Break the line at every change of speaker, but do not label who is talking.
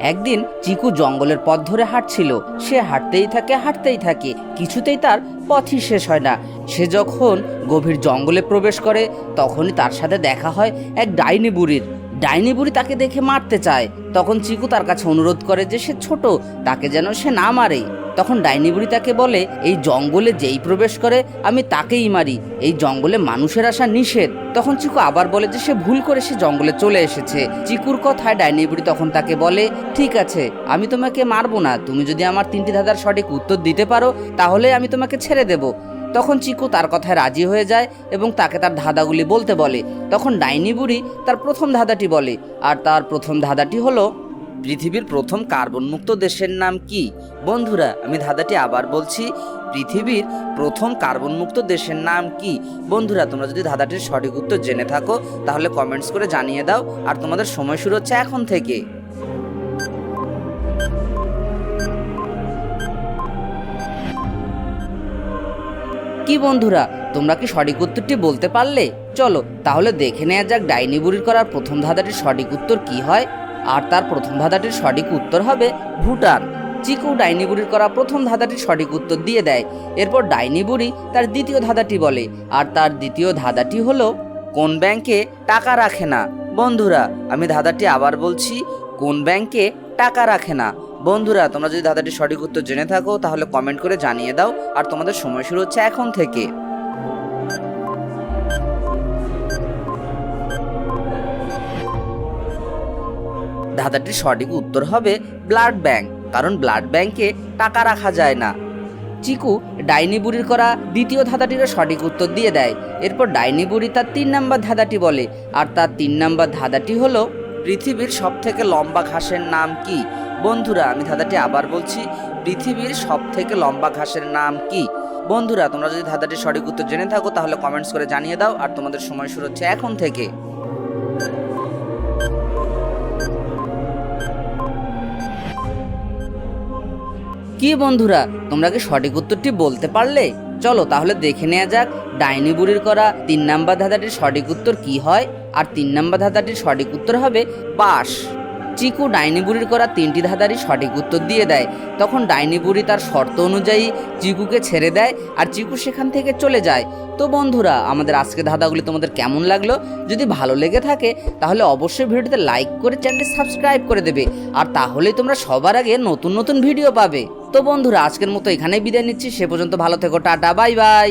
একদিন চিকু জঙ্গলের পথ ধরে হাঁটছিল। সে হাঁটতেই থাকে হাঁটতেই থাকে। কিছুতেই তার পথই শেষ হয় না। সে যখন গভীর জঙ্গলে প্রবেশ করে, তখনই তার সাথে দেখা হয় এক ডাইনি বুড়ির। ডাইনি বুড়ি তাকে দেখে মারতে চায়। তখন চিকু তার কাছে অনুরোধ করে যে সে ছোট, তাকে যেন সে না মারে। তখন ডাইনি বুড়ি তাকে বলে, এই জঙ্গলে যেই প্রবেশ করে, আমি তাকেই মারি। এই জঙ্গলে মানুষের আসা নিষেধ। তখন চিকু আবার বলে যে, সে ভুল করে সে জঙ্গলে চলে এসেছে। চিকুর কথায় ডাইনি বুড়ি তখন তাকে বলে, ঠিক আছে, আমি তোমাকে মারবো না। তুমি যদি আমার তিনটি ধাঁধার সঠিক উত্তর দিতে পারো, তাহলে আমি তোমাকে ছেড়ে দেব। তখন চিকু তার কথায় রাজি হয়ে যায় এবং তাকে তার ধাঁধাগুলি বলতে বলে। তখন ডাইনি বুড়ি তার প্রথম ধাঁধাটি বলে। আর তার প্রথম ধাঁধাটি হলো পৃথিবীর প্রথম কার্বন মুক্ত দেশের নাম কি? বন্ধুরা, আমি ধাঁধাটি আবার বলছি, পৃথিবীর প্রথম কার্বন মুক্ত দেশের নাম কি? বন্ধুরা, তোমরা যদি ধাঁধাটির সঠিক উত্তর জেনে থাকো, তাহলে কমেন্টস করে জানিয়ে দাও, আর তোমাদের সময় শুরু হচ্ছে এখন থেকে। কি বন্ধুরা, তোমরা কি সঠিক উত্তরটি বলতে পারলে? চলো, তাহলে দেখে নেওয়া যাক ডাইনি বুড়ির করার প্রথম ধাঁধাটির সঠিক উত্তর কি হয়। আর তার প্রথম ধাঁধাটির সঠিক উত্তর হবে ভুটান। চিকু ডাইনি বুড়ির করা প্রথম ধাঁধাটির সঠিক উত্তর দিয়ে দেয়। এরপর ডাইনি বুড়ি তার দ্বিতীয় ধাঁধাটি বলে। আর তার দ্বিতীয় ধাঁধাটি হলো, কোন ব্যাংকে টাকা রাখে না? বন্ধুরা, আমি ধাঁধাটি আবার বলছি, কোন ব্যাংকে টাকা রাখে না? বন্ধুরা, তোমরা যদি ধাঁধাটির সঠিক উত্তর জেনে থাকো, তাহলে কমেন্ট করে জানিয়ে দাও। আর তোমাদের সময় শুরু হচ্ছে এখন থেকে। ধাঁধাটির সঠিক উত্তর হবে ব্লাড ব্যাংক, কারণ ব্লাড ব্যাংকে টাকা রাখা যায় না। চিকু ডাইনি বুড়ির করা দ্বিতীয় ধাঁধাটিরও সঠিক উত্তর দিয়ে দেয়। এরপর ডাইনি বুড়ি তার তিন নাম্বার ধাঁধাটি বলে, আর তার তিন নাম্বার ধাঁধাটি হলো পৃথিবীর সব থেকে লম্বা ঘাসের নাম কি? বন্ধুরা, আমি ধাঁধাটি আবার বলছি, পৃথিবীর সব থেকে লম্বা ঘাসের নাম কি? বন্ধুরা, তোমরা যদি ধাঁধাটির সঠিক উত্তর জেনে থাকো, তাহলে কমেন্টস করে জানিয়ে দাও, আর তোমাদের সময় শুরু হচ্ছে এখন থেকে। কি বন্ধুরা, তোমরা কি সঠিক উত্তরটি বলতে পারলে? চলো তাহলে দেখে নেওয়া যাক, ডাইনি বুড়ির করা তিন নাম্বার ধাঁধাটির সঠিক উত্তর কি হয়? আর তিন নাম্বার ধাঁধাটির সঠিক উত্তর হবে বাস চিকু ডাইনি বুড়ির করা তিনটি ধাঁধারই সঠিক উত্তর দিয়ে দেয়। তখন ডাইনি বুড়ি তার শর্ত অনুযায়ী চিকুকে ছেড়ে দেয় আর চিকু সেখান থেকে চলে যায়। তো বন্ধুরা, আমাদের আজকে ধাঁধাগুলি তোমাদের কেমন লাগল? যদি ভালো লেগে থাকে, তাহলে অবশ্যই ভিডিওটিতে লাইক করে চ্যানেলটি সাবস্ক্রাইব করে দেবে। আর তাহলেই তোমরা সবার আগে নতুন নতুন ভিডিও পাবে। তো বন্ধুরা আজকের মতো এখানেই বিদায় নিচ্ছি। সে পর্যন্ত ভালো থেকো টাটা বাই বাই।